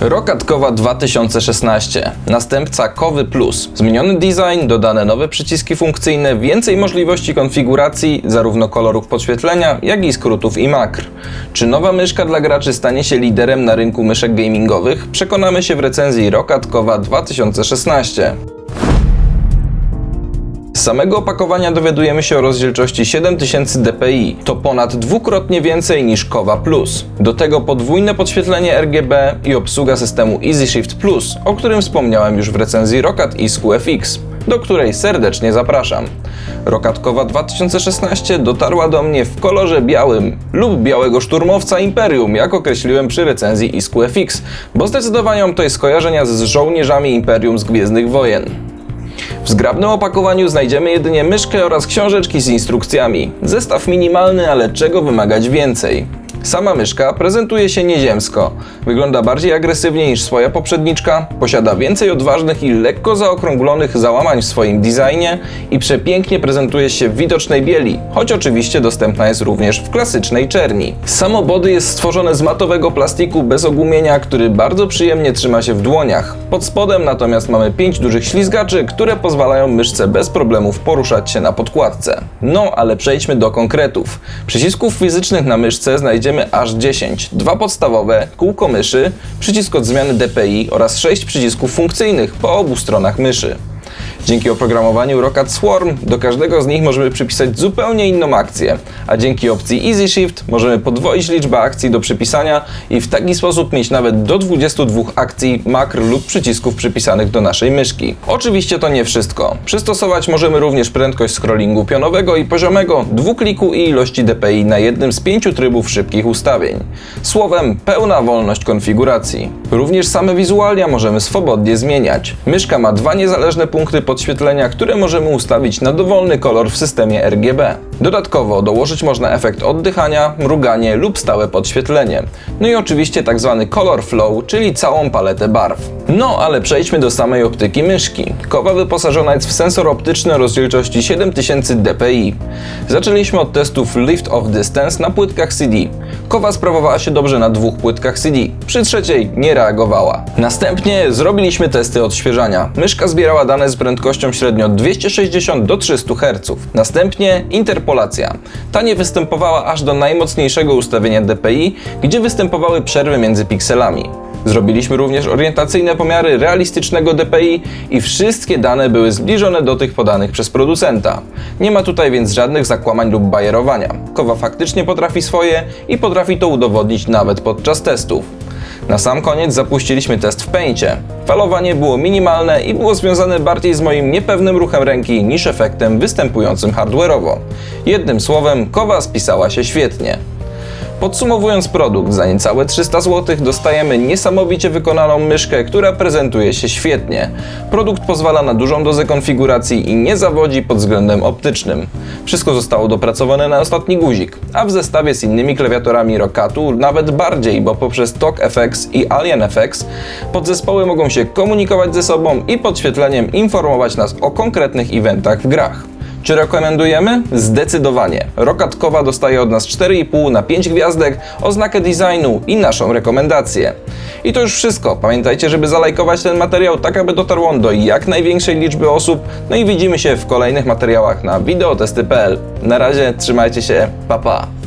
Rokat Kowa 2016, następca Kowy Plus. Zmieniony design, dodane nowe przyciski funkcyjne, więcej możliwości konfiguracji, zarówno kolorów podświetlenia, jak i skrótów i makr. Czy nowa myszka dla graczy stanie się liderem na rynku myszek gamingowych? Przekonamy się w recenzji Rokat Kowa 2016. Z samego opakowania dowiadujemy się o rozdzielczości 7000 dpi. To ponad dwukrotnie więcej niż Kowa Plus. Do tego podwójne podświetlenie RGB i obsługa systemu EasyShift Plus, o którym wspomniałem już w recenzji Rokat Isku FX, do której serdecznie zapraszam. Rokatkowa 2016 dotarła do mnie w kolorze białym lub białego szturmowca Imperium, jak określiłem przy recenzji Isku FX, bo zdecydowanie mam tutaj skojarzenia z żołnierzami Imperium z Gwiezdnych Wojen. W zgrabnym opakowaniu znajdziemy jedynie myszkę oraz książeczki z instrukcjami. Zestaw minimalny, ale czego wymagać więcej? Sama myszka prezentuje się nieziemsko. Wygląda bardziej agresywnie niż swoja poprzedniczka, posiada więcej odważnych i lekko zaokrąglonych załamań w swoim designie i przepięknie prezentuje się w widocznej bieli, choć oczywiście dostępna jest również w klasycznej czerni. Samo body jest stworzone z matowego plastiku bez ogumienia, który bardzo przyjemnie trzyma się w dłoniach. Pod spodem natomiast mamy pięć dużych ślizgaczy, które pozwalają myszce bez problemów poruszać się na podkładce. No, ale przejdźmy do konkretów. Przycisków fizycznych na myszce znajdziemy aż 10. Dwa podstawowe, kółko myszy, przycisk od zmiany DPI oraz 6 przycisków funkcyjnych po obu stronach myszy. Dzięki oprogramowaniu Rocket Swarm do każdego z nich możemy przypisać zupełnie inną akcję, a dzięki opcji Easy Shift możemy podwoić liczbę akcji do przypisania i w taki sposób mieć nawet do 22 akcji, makr lub przycisków przypisanych do naszej myszki. Oczywiście to nie wszystko. Przystosować możemy również prędkość scrollingu pionowego i poziomego, dwukliku i ilości DPI na jednym z pięciu trybów szybkich ustawień. Słowem, pełna wolność konfiguracji. Również same wizualia możemy swobodnie zmieniać. Myszka ma dwa niezależne punkty podświetlenia, które możemy ustawić na dowolny kolor w systemie RGB. Dodatkowo dołożyć można efekt oddychania, mruganie lub stałe podświetlenie. No i oczywiście tak zwany color flow, czyli całą paletę barw. No ale przejdźmy do samej optyki myszki. Kowa wyposażona jest w sensor optyczny rozdzielczości 7000 dpi. Zaczęliśmy od testów Lift of Distance na płytkach CD. Kowa sprawowała się dobrze na dwóch płytkach CD, przy trzeciej nie reagowała. Następnie zrobiliśmy testy odświeżania. Myszka zbierała dane z prędkością średnio 260 do 300 Hz. Następnie interpolacja. Ta nie występowała aż do najmocniejszego ustawienia DPI, gdzie występowały przerwy między pikselami. Zrobiliśmy również orientacyjne pomiary realistycznego DPI i wszystkie dane były zbliżone do tych podanych przez producenta. Nie ma tutaj więc żadnych zakłamań lub bajerowania. Kowa faktycznie potrafi swoje i potrafi to udowodnić nawet podczas testów. Na sam koniec zapuściliśmy test w Paincie. Falowanie było minimalne i było związane bardziej z moim niepewnym ruchem ręki niż efektem występującym hardware'owo. Jednym słowem, kowa spisała się świetnie. Podsumowując produkt, za niecałe 300 zł dostajemy niesamowicie wykonaną myszkę, która prezentuje się świetnie. Produkt pozwala na dużą dozę konfiguracji i nie zawodzi pod względem optycznym. Wszystko zostało dopracowane na ostatni guzik, a w zestawie z innymi klawiaturami Rokatu nawet bardziej, bo poprzez TOC FX i Alien FX podzespoły mogą się komunikować ze sobą i podświetleniem informować nas o konkretnych eventach w grach. Czy rekomendujemy? Zdecydowanie. Rokatkowa dostaje od nas 4,5 na 5 gwiazdek, oznakę designu i naszą rekomendację. I to już wszystko. Pamiętajcie, żeby zalajkować ten materiał tak, aby dotarł on do jak największej liczby osób. No i widzimy się w kolejnych materiałach na wideotesty.pl. Na razie trzymajcie się, pa pa!